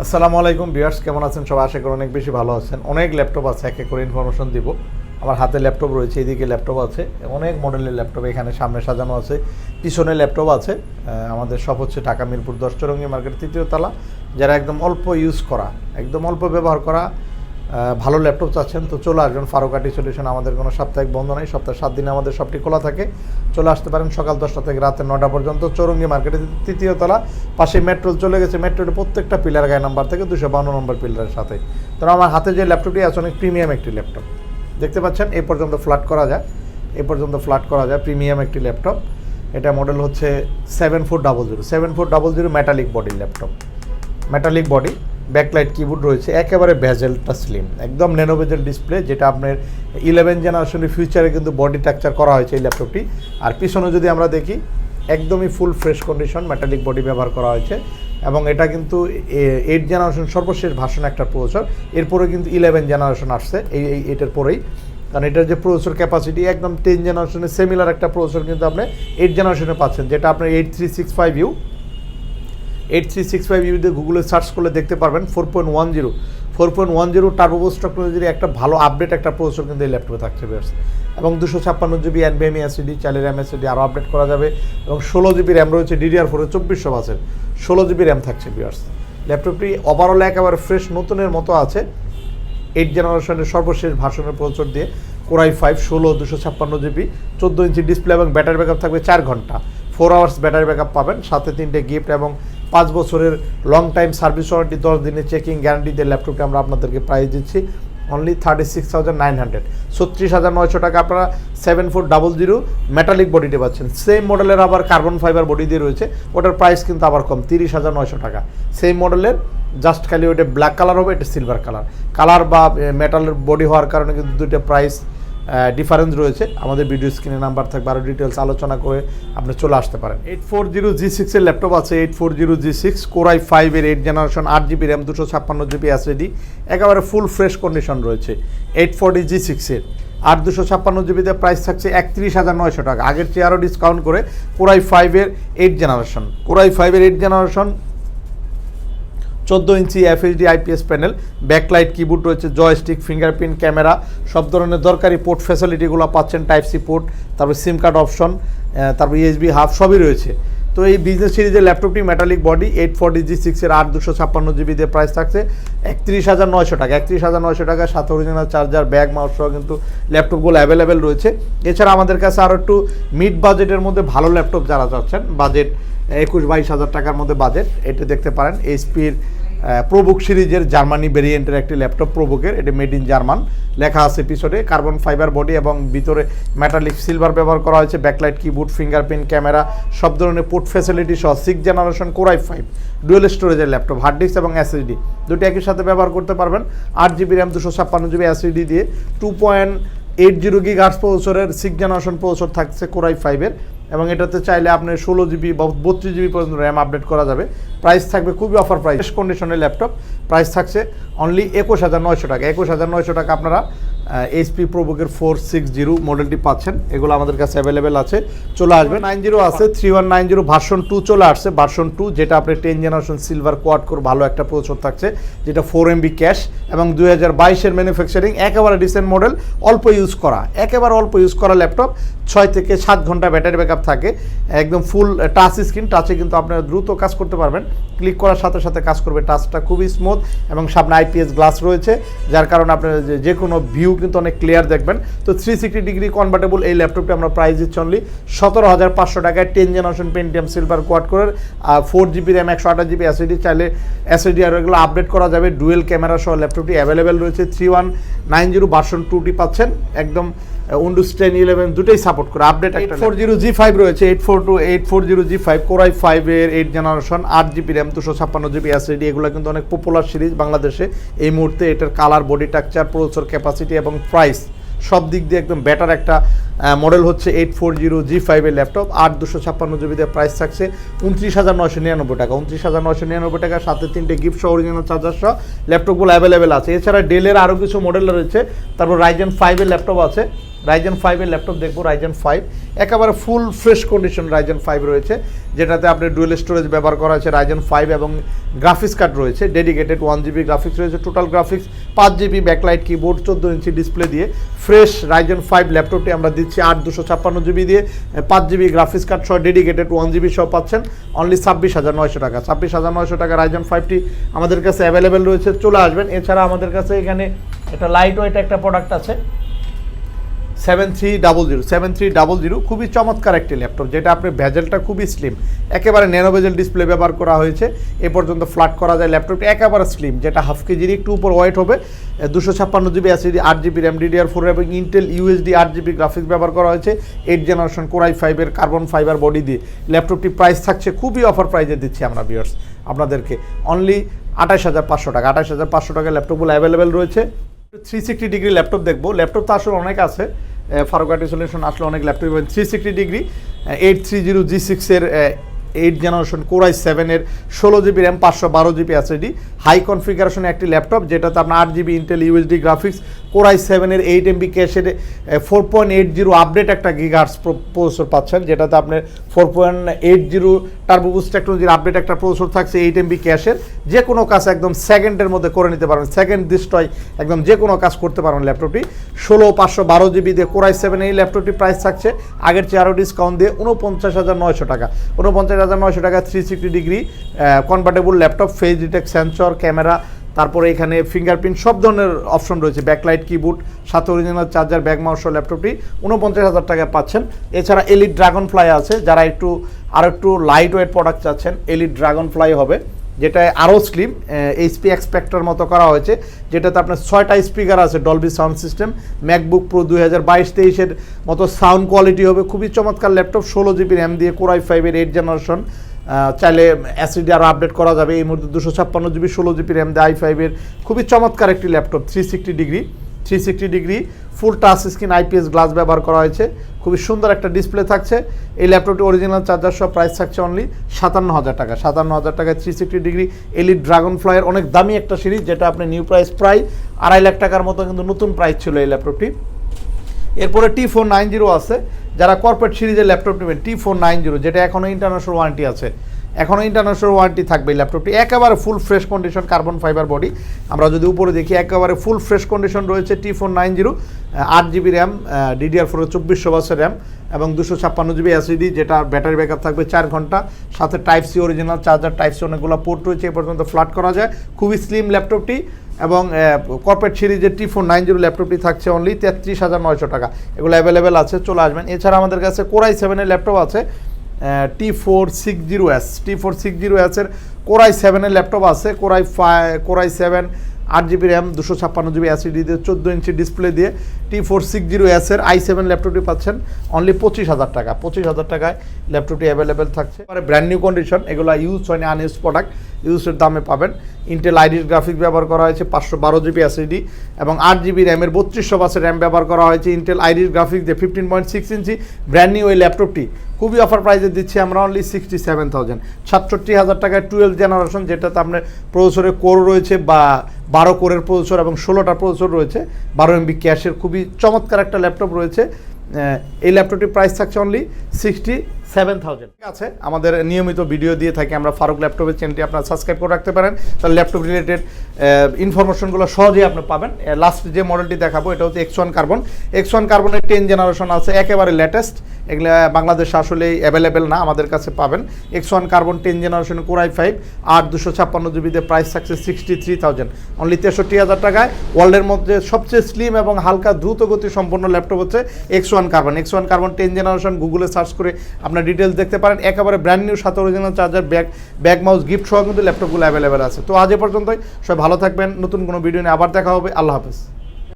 আসসালামু আলাইকুম বিয়ার্স কেমন আছেন? সবাই আশা করি অনেক বেশি ভালো আছেন। অনেক ল্যাপটপ আছে, এক এক করে ইনফরমেশন দিব। আমার হাতে ল্যাপটপ রয়েছে, এদিকে ল্যাপটপ আছে, অনেক মডেলের ল্যাপটপ এখানে সামনে সাজানো আছে, পিছনে ল্যাপটপ আছে। আমাদের সব হচ্ছে ঢাকা মিরপুর দশ চরঙ্গি মার্কেট তৃতীয় তালা, যারা একদম অল্প ইউজ করা, একদম অল্প ব্যবহার করা ভালো ল্যাপটপ চাচ্ছেন, তো চলে আসবেন ফারুকাটি সলিউশন আমাদের কোনো সাপ্তাহিক বন্ধ নেই সপ্তাহে সাত দিনে আমাদের সবটি খোলা থাকে। চলে আসতে পারেন সকাল দশটা থেকে রাতে নটা পর্যন্ত, চৌরঙ্গি মার্কেটে তৃতীয় তলা, পাশে মেট্রো চলে গেছে মেট্রোর প্রত্যেকটা পিলার গায়ে নাম্বার থেকে দুশো বান্ন নম্বর পিলারের সাথে। তো আমার হাতে যে ল্যাপটপটি আছে, অনেক প্রিমিয়াম একটি ল্যাপটপ দেখতে পাচ্ছেন এ পর্যন্ত ফ্ল্যাট করা যায় এ পর্যন্ত ফ্ল্যাট করা যায় প্রিমিয়াম একটি ল্যাপটপ এটা মডেল হচ্ছে seven four double zero seven four double zero metallic বডির laptop metallic body backlight keyboard রয়েছে, একেবারে ভেজেলটা স্লিম একদম ন্যানো ডিসপ্লে যেটা আপনার ইলেভেন জেনারেশনের ফিউচারে কিন্তু বডি স্ট্রাকচার করা হয়েছে এই ল্যাপটপটি আর পিছনে যদি আমরা দেখি, একদমই full fresh condition metallic body ব্যবহার করা হয়েছে এবং এটা কিন্তু এইট জেনারেশন সর্বশেষ ভাষণ একটা প্রসেসর এরপরে কিন্তু ইলেভেন জেনারেশন আসছে, এই এই, এটার পরেই। কারণ এটার যে প্রসেসর ক্যাপাসিটি একদম টেন জেনারেশনের সিমিলার একটা প্রসেসর কিন্তু আপনি এইট জেনারেশনে পাচ্ছেন, যেটা আপনার eight three six five U eight three six five ইউতে গুগলে সার্চ করলে দেখতে পারবেন four point one zero four point one zero turbo boost টেকনোলজির একটা ভালো আপডেট একটা প্রসেসর কিন্তু এই ল্যাপটপে থাকছে বেশ এবং দুশো ছাপ্পান্ন জিবি এনবিএমই এসিডি চালের র্যাম এসিডি আরও আপডেট করা যাবে। এবং ষোলো জিবি র্যাম রয়েছে ডিডিআর ফোরে চব্বিশশো বাসের ষোলো জিবি র্যাম থাকছে বিয়ার্স ল্যাপটপটি ওভারঅল একেবারে ফ্রেশ নতুনের মতো আছে। এইট জেনারেশনের সর্বশেষ ভাষণের প্রচুর দিয়ে কোরাই ফাইভ ষোলো, দুশো ছাপ্পান্ন জিবি, চোদ্দ ইঞ্চি ডিসপ্লে এবং ব্যাটারি ব্যাকআপ থাকবে চার ঘণ্টা। ফোর আওয়ার্স ব্যাটারি ব্যাকআপ পাবেন। সাথে তিনটে গিফট এবং পাঁচ বছরের লং টাইম সার্ভিস ওয়ারেন্টি দশ দিনের চেকিং গ্যারান্টি দিয়ে ল্যাপটপটা আমরা আপনাদেরকে প্রাইস দিচ্ছি। Only thirty six thousand nine hundred ছত্রিশ হাজার নয়শো টাকা আপনারা seven four double zero metallic বডিতে পাচ্ছেন। সেম মডেলের আবার কার্বন ফাইবার বডি দিয়ে রয়েছে। ওটার প্রাইস কিন্তু আবার কম, তিরিশ হাজার নয়শো টাকা। সেম মডেলের জাস্ট খালি ওইটা ব্ল্যাক কালার হবে, এটা সিলভার কালার কালার বা মেটালের বডি হওয়ার কারণে কিন্তু দুইটা প্রাইস ডিফারেন্স রয়েছে। আমাদের ভিডিও স্ক্রিনে নাম্বার থাকবে আরও ডিটেলস আলোচনা করে আপনি চলে আসতে পারেন। এইট ফোর জিরো জি সিক্সের ল্যাপটপ আছে eight four zero G six core i ফাইভের এইট জেনারেশন আট জিবি র্যাম দুশো ছাপ্পান্ন জিবি এসএডি একেবারে ফুল ফ্রেশ কন্ডিশন রয়েছে। এইট ফোরটি জি সিক্সের আর দুশো ছাপ্পান্ন জিবিতে প্রাইস থাকছে একত্রিশ হাজার নয়শো টাকা। আগের চেয়ে আরও ডিসকাউন্ট করে কোরাই ফাইভের এইট জেনারেশন কোরাই ফাইভের এইট জেনারেশন চোদ্দ inch FHD IPS panel backlight keyboard রয়েছে জয়স্টিক ফিঙ্গারপ্রিন্ট ক্যামেরা সব ধরনের দরকারি পোর্ট ফ্যাসিলিটিগুলো পাচ্ছেন টাইপ সি পোর্ট তারপর সিম কার্ড অপশন তারপর ইএসবি হাফ সবই রয়েছে। তো এই বিজনেস সিরিজের ল্যাপটপটি metallic body eight forty G সিক্সের আট দুশো ছাপ্পান্ন জিবি দিয়ে প্রাইস থাকছে একত্রিশ হাজার নয়শো টাকা। একত্রিশ হাজার নয়শো টাকা, সাথে অরিজিনাল চার্জার ব্যাগ মাউস সহ কিন্তু ল্যাপটপগুলো অ্যাভেলেবেল রয়েছে। এছাড়া আমাদের কাছে আরও একটু মিড বাজেটের মধ্যে ভালো ল্যাপটপ যারা চাচ্ছেন বাজেট একুশ বাইশ হাজার টাকার মধ্যে বাজেট এটা দেখতে পারেন এইচপির প্রোবুক সিরিজের জার্মানি ভেরিয়েন্টের একটি ল্যাপটপ প্রোবুকের এটি মেড ইন জার্মান। লেখা আছে পিছনে কার্বন ফাইবার বডি এবং ভিতরে মেটালিক সিলভার ব্যবহার করা হয়েছে ব্যাকলাইট কিবোর্ড ফিঙ্গারপ্রিন্ট ক্যামেরা সব ধরনের পোর্ট ফ্যাসিলিটি সহ six generation core i five dual স্টোরেজের ল্যাপটপ হার্ড ডিস্ক এবং এসএসডি দুটি একই সাথে ব্যবহার করতে পারবেন, আট জিবি র্যাম দুশো ছাপ্পান্ন জিবি এসএসডি দিয়ে। Two point eight zero gigahertz প্রসেসরের সিক্স জেনারেশন প্রসেসর থাকছে কোরাই ফাইভের এবং এটাতে চাইলে আপনার ষোলো জিবি বা বত্রিশ জিবি পর্যন্ত র্যাম আপডেট করা যাবে। প্রাইস থাকবে খুবই অফার প্রাইস কন্ডিশনের ল্যাপটপ প্রাইস থাকছে অনলি একুশ হাজার নয়শো টাকা। একুশ হাজার নয়শো টাকা আপনারা এইচপি প্রোবুকের ফোর সিক্স জিরো মডেলটি পাচ্ছেন। এগুলো আমাদের কাছে অ্যাভেলেবেল আছে। চলে আসবে। নাইন জিরো আছে three one nine zero version two চলে আসছে। ভার্সন টু যেটা আপনার ten generation silver quad core ভালো একটা প্রচুর থাকছে, যেটা ফোর এমবি ক্যাশ এবং দুই হাজার বাইশের ম্যানুফ্যাকচারিং একেবারে ডিসেন্ট মডেল অল্প ইউজ করা। একেবারে অল্প ইউজ করা ল্যাপটপ ছয় থেকে সাত ঘণ্টা ব্যাটারি ব্যাকআপ থাকে। একদম ফুল টাচ স্ক্রিন টাচে কিন্তু আপনারা দ্রুত কাজ করতে পারবেন। ক্লিক করার সাথে সাথে কাজ করবে টাচটা খুবই স্মুথ এবং সামনে আইপিএস গ্লাস রয়েছে। যার কারণে আপনার যে কোনো ভিউ কিন্তু অনেক ক্লিয়ার দেখবেন। তো থ্রি সিক্সটি ডিগ্রি কনভার্টেবল এই ল্যাপটপটি আমরা প্রাইস দিচ্ছি অনলি সতেরো হাজার পাঁচশো টাকায় ten generation Pentium silver quad করে ফোর জিবি র্যাম একশো আঠাশ জিবি এসএডি চাইলে এসএডি আর এগুলো আপডেট করা যাবে। ডুয়েল ক্যামেরা সহ ল্যাপটপটি অ্যাভেলেবেল রয়েছে। Three one nine zero version টুটি পাচ্ছেন। একদম উইন্ডোজ টেন ইলেভেন দুটোই সাপোর্ট করে। Update eight four zero G five রয়েছে। Eight four two eight four zero G five core i ফাইভের এইট জেনারেশন আট জিবি র্যাম দুশো ছাপ্পান্ন জিবি এসএডি এগুলো কিন্তু অনেক পপুলার সিরিজ বাংলাদেশে। এই মুহূর্তে এটার colour body structure processor capacity এবং প্রাইস সব দিক দিয়ে একদম বেটার একটা মডেল হচ্ছে এইট ফোর জিরো জি ফাইভের ল্যাপটপ আট দুশো ছাপ্পান্ন জিবিতে প্রাইস থাকছে উনত্রিশ হাজার নয়শো নিরানব্বই টাকা। উনত্রিশ হাজার নয়শো নিরানব্বই টাকা সাথে তিনটে গিফট সহ অরিজিনাল চার্জার সহ ল্যাপটপগুলো অ্যাভেলেবেল আছে। এছাড়া ডেলের আরও কিছু মডেল রয়েছে। তারপর রাইজেন ফাইভের ল্যাপটপ আছে। রাইজেন ফাইভের ল্যাপটপ দেখব রাইজেন ফাইভ একেবারে full fresh condition Ryzen five রয়েছে, যেটাতে আপনি ডুয়েল স্টোরেজ ব্যবহার করা হয়েছে রাইজেন ফাইভ এবং গ্রাফিক্স কার্ড রয়েছে ডেডিকেটেড ওয়ান জিবি গ্রাফিক্স রয়েছে টোটাল গ্রাফিক্স পাঁচ জিবি ব্যাকলাইট কিবোর্ড চোদ্দ ইঞ্চি ডিসপ্লে দিয়ে ফ্রেশ রাইজেন ফাইভ ল্যাপটপটি আমরা দিচ্ছি আট দুশো ছাপ্পান্ন জিবি দিয়ে, পাঁচ জিবি গ্রাফিক্স কার্ড সহ ডেডিকেটেড ওয়ান জিবি সহ পাচ্ছেন অনলি ছাব্বিশ হাজার নয়শো টাকা। ছাব্বিশ হাজার নয়শো টাকা রাইজেন ফাইভটি আমাদের কাছে অ্যাভেলেবেল রয়েছে, চলে আসবেন। এছাড়া আমাদের কাছে এখানে একটা লাইট ওয়েট একটা প্রোডাক্ট আছে seven three double zero seven three double zero খুবই চমৎকার একটি ল্যাপটপ যেটা আপনার ভেজেলটা খুবই স্লিম একেবারে ন্যানো ভেজেল ডিসপ্লে ব্যবহার করা হয়েছে, এ পর্যন্ত ফ্ল্যাট করা যায় ল্যাপটপটি একেবারে স্লিম যেটা হাফ কেজির একটু উপর ওয়েট হবে দুশো ছাপ্পান্ন জিবি এসিডি আট জিবি র্যাম ডিডিআর ফোর এবং ইন্টেল ইউএসডি আট জিবি গ্রাফিক্স ব্যবহার করা হয়েছে এইট জেনারেশন কোরাই ফাইভের কার্বন ফাইবার বডি দিয়ে ল্যাপটপটি প্রাইস থাকছে, খুবই অফার প্রাইজে দিচ্ছি আমরা বিয়ার্স আপনাদেরকে অনলি আঠাশ হাজার পাঁচশো টাকা আঠাশ হাজার পাঁচশো টাকা ল্যাপটপগুলো অ্যাভেলেবেল রয়েছে থ্রি সিক্সটি ডিগ্রি ল্যাপটপ দেখব ল্যাপটপ তো আসলে অনেক আছে ফারুকাটি সলিউশন আসলে অনেক ল্যাপটপ এবং three sixty degree eight three zero G সিক্সের এইট জেনারেশন কোরাই সেভেনের ষোলো জিবি র্যাম পাঁচশো বারো জিবি এসএডি হাই কনফিগারেশন একটি ল্যাপটপ যেটাতে আপনার আট GB Intel UHD graphics core i সেভেনের এইট এমবি ক্যাশের four point eight zero update একটা গিগার্স প্রসেসর পাচ্ছেন, যেটাতে আপনার four point eight zero turbo boost টেকনোলজির আপডেট একটা প্রসেসর থাকছে এইট এমবি ক্যাশের যে কোনো কাজ একদম সেকেন্ডের মধ্যে করে নিতে পারবেন সেকেন্ড দৃষ্টয় একদম যে কোনো কাজ করতে পারবেন ল্যাপটপটি ষোলো, পাঁচশো, বারো জিবি দিয়ে কোরাই সেভেন এই ল্যাপটপটি প্রাইস থাকছে, আগের চেয়ে আরও ডিসকাউন্ট দিয়ে উনপঞ্চাশ হাজার নয়শো টাকা। উনপঞ্চাশ হাজার নয়শো টাকা three sixty degree convertible laptop face detect sensor camera তারপরে এখানে ফিঙ্গারপ্রিন্ট সব ধরনের অপশন রয়েছে ব্যাকলাইট কিবোর্ড সাথে অরিজিনাল চার্জার ব্যাগ মাউস ল্যাপটপটি উনপঞ্চাশ হাজার টাকায় পাচ্ছেন। এছাড়া এলিট ড্রাগন ফ্লাই আছে, যারা একটু, আর একটু লাইট ওয়েট প্রোডাক্ট চাচ্ছেন এলিট ড্রাগন ফ্লাই হবে যেটা আরও স্লিম এইচপি এক্সপেক্টর মতো করা হয়েছে, যেটাতে আপনার ছয়টা স্পিকার আছে Dolby sound system MacBook Pro দুই হাজার বাইশ তেইশের মতো সাউন্ড কোয়ালিটি হবে, খুবই চমৎকার ল্যাপটপ ষোলো জিবি র্যাম দিয়ে কোরাই ফাইভের এইট জেনারেশন চাইলে অ্যাসিডি আরও আপডেট করা যাবে। এই মুহূর্তে দুশো ছাপ্পান্ন জিবি ষোলো জিবি র্যাম আই ফাইভের খুবই চমৎকার একটি laptop three sixty degree three sixty degree full touch screen IPS glass ব্যবহার করা হয়েছে। খুবই সুন্দর একটা ডিসপ্লে থাকছে। এই ল্যাপটপটি অরিজিনাল চার্জার সহ প্রাইস থাকছে অনলি সাতান্ন হাজার টাকা। সাতান্ন হাজার টাকায় থ্রি সিক্সটি ডিগ্রি এলিট ড্রাগন ফ্লাইয়ের অনেক দামি একটা সিরিজ যেটা আপনি নিউ প্রাইস প্রায় আড়াই লাখ টাকার মতো কিন্তু নতুন প্রাইস ছিল এই ল্যাপটপটি এরপরে টি ফোর নাইন জিরো আছে। যারা কর্পোরেট সিরিজের ল্যাপটপ নেবেন টি ফোর নাইন জিরো যেটা এখনও ইন্টারন্যাশনাল ওয়ারেন্টি আছে। এখনও ইন্টারন্যাশনাল ওয়ারেন্টি থাকবে এই ল্যাপটপটি একেবারে full fresh condition carbon fibre body আমরা যদি উপরে দেখি, একেবারে ফুল ফ্রেশ কন্ডিশন রয়েছে টি ফোর নাইন জিরো আট জিবি র্যাম ডিডিআর ফোরের চব্বিশশো বাসের র্যাম এবং দুশো ছাপ্পান্ন জিবি এসিডি যেটা ব্যাটারি ব্যাকআপ থাকবে চার ঘণ্টা। সাথে type C original, charger type C অনেকগুলো পোর্ট রয়েছে, এ পর্যন্ত ফ্ল্যাট করা যায়। খুবই স্লিম ল্যাপটপটি এবং কর্পোরেট সিরিজের টি ফোর নাইন জিরো ল্যাপটপটি থাকছে অনলি তেত্রিশ হাজার নয়শো টাকা। এগুলো অ্যাভেলেবেল আছে, চলে আসবেন। এছাড়া আমাদের কাছে কোরাই সেভেনের ল্যাপটপ আছে T four six zero S T four six zero এসের কোরাই সেভেনের ল্যাপটপ আছে core i five core i seven আট জিবি র্যাম, দুশো ছাপ্পান্ন জিবি অ্যাসিডি দিয়ে, চোদ্দ ইঞ্চি ডিসপ্লে দিয়ে টি ফোর সিক্স জিরো এসের আই সেভেন ল্যাপটপটি পাচ্ছেন। অনলি পঁচিশ হাজার টাকা, পঁচিশ হাজার টাকায় ল্যাপটপটি অ্যাভেলেবেল থাকছে। ব্র্যান্ড নিউ কন্ডিশন এগুলো ইউজ হয়নি আনইউজ প্রোডাক্ট ইউজের দামে পাবেন। ইন্টেল আইডির গ্রাফিক্স ব্যবহার করা হয়েছে, পাঁচশো বারো জিবি অ্যাসিডি এবং আট জিবি র্যামের বত্রিশশো বাসের র্যাম ব্যবহার করা হয়েছে ইন্টেল আইডির গ্রাফিক্স দিয়ে fifteen point six inch brand new এই ল্যাপটপটি খুবই অফার প্রাইসে দিচ্ছি আমরা অনলি সিক্সটি সেভেন থাউজেন্ড সাতষট্টি হাজার টাকায় টুয়েলভ জেনারেশন যেটাতে আপনার প্রসেসরের কোর রয়েছে বা বারো কোরের প্রসেসর এবং ষোলোটা প্রসেসর রয়েছে। বারো এমবি ক্যাশের খুবই চমৎকার একটা ল্যাপটপ রয়েছে। এই ল্যাপটপটির প্রাইস থাকছে অনলি সিক্সটি সেভেন থাউজেন্ড আছে, আমাদের নিয়মিত ভিডিও দিয়ে থাকি আমরা ফারুক ল্যাপটপের চ্যানেলটি আপনারা সাবস্ক্রাইব করে রাখতে পারেন। তাহলে ল্যাপটপ রিলেটেড ইনফরমেশনগুলো সহজেই আপনি পাবেন। লাস্ট যে মডেলটি দেখাবো, এটা হচ্ছে X one carbon X one কার্বনের টেন জেনারেশন আছে, একেবারে লেটেস্ট এগুলো বাংলাদেশে আসলে অ্যাভেলেবেল না, আমাদের কাছে পাবেন। X one carbon ten generation core i five আর দুশো ছাপ্পান্ন জিবিতে প্রাইস থাকছে সিক্সটি থ্রি থাউজেন্ড অনলি তেষট্টি হাজার টাকায় ওয়ার্ল্ডের মধ্যে সবচেয়ে স্লিম এবং হালকা দ্রুত গতি সম্পন্ন ল্যাপটপ হচ্ছে X one carbon X one carbon ten generation গুগলে সার্চ করে আপনার ডিটেলস দেখতে পারেন। একেবারে ব্র্যান্ড নিউ সাথে original charger bag bag mouse gift সহ কিন্তু ল্যাপটপগুলো অ্যাভেলেবেল আছে। তো আজ এ পর্যন্তই। সবাই ভালো থাকবেন। নতুন কোনো ভিডিও নিয়ে আবার দেখা হবে। আল্লাহ হাফেজ।